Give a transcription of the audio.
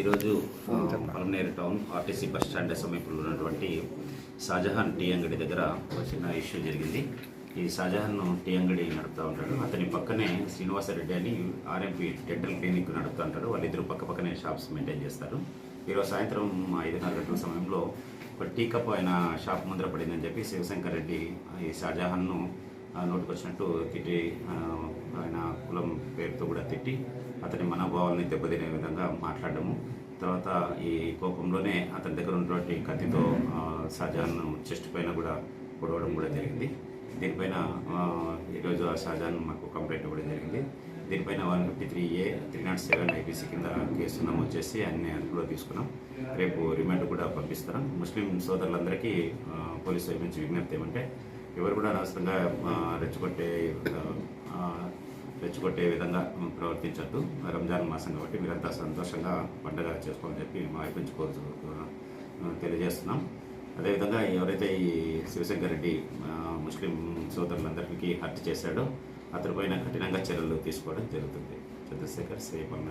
ఈరోజు Palamaner town RTC bus stand సమీపంలో ఉన్నటువంటి షాజహాన్ టీ అంగడి దగ్గర ఒక చిన్న ఇష్యూ జరిగింది. ఈ షాజహాన్ టీ అంగడి నడుపుతూ ఉంటాడు. అతని పక్కనే శ్రీనివాసరెడ్డి అని ఆర్ఎంపీ డెంటల్ క్లినిక్ నడుపుతూ ఉంటాడు. వాళ్ళిద్దరు పక్క పక్కనే షాప్స్ మెయింటైన్ చేస్తారు. ఈరోజు సాయంత్రం ఐదున్నర గంటల సమయంలో ఒక టీ కప్ ఆయన షాప్ ముందర పడిందని చెప్పి శివశంకర్ రెడ్డి ఈ షాజహాన్ను నోటికొచ్చినట్టు తిట్టి ఆయన కులం పేరుతో కూడా తిట్టి అతని మనోభావాల్ని దెబ్బతినే విధంగా మాట్లాడము తర్వాత ఈ కోపంలోనే అతని దగ్గర ఉన్నటువంటి కత్తితో షాజాన్ చెస్ట్ పైన కూడా పొడవడం కూడా జరిగింది. దీనిపైన ఈరోజు ఆ షాజాన్ మాకు కంప్లైంట్ ఇవ్వడం జరిగింది. దీనిపైన one fifty three A three nought seven IPC కింద కేసు నమోదు చేసి అన్ని అదుపులో తీసుకున్నాం. రేపు రిమాండ్ కూడా పంపిస్తాం. ముస్లిం సోదరులందరికీ పోలీసు వైపు నుంచి విజ్ఞప్తి ఏమంటే ఎవరు కూడా అనవసరంగా రెచ్చగొట్టే రెచ్చగొట్టే విధంగా ప్రవర్తించద్దు. రంజాన్ మాసం కాబట్టి మీరంతా సంతోషంగా పండగ చేసుకోవాలని చెప్పి మా వైపు నుంచి కోరు తెలియజేస్తున్నాం. అదేవిధంగా ఎవరైతే ఈ శివశంకర్ రెడ్డి ముస్లిం సోదరులందరికీ హత్య చేశాడో అతనిపైన కఠినంగా చర్యలు తీసుకోవడం జరుగుతుంది. చంద్రశేఖర్ సేపల్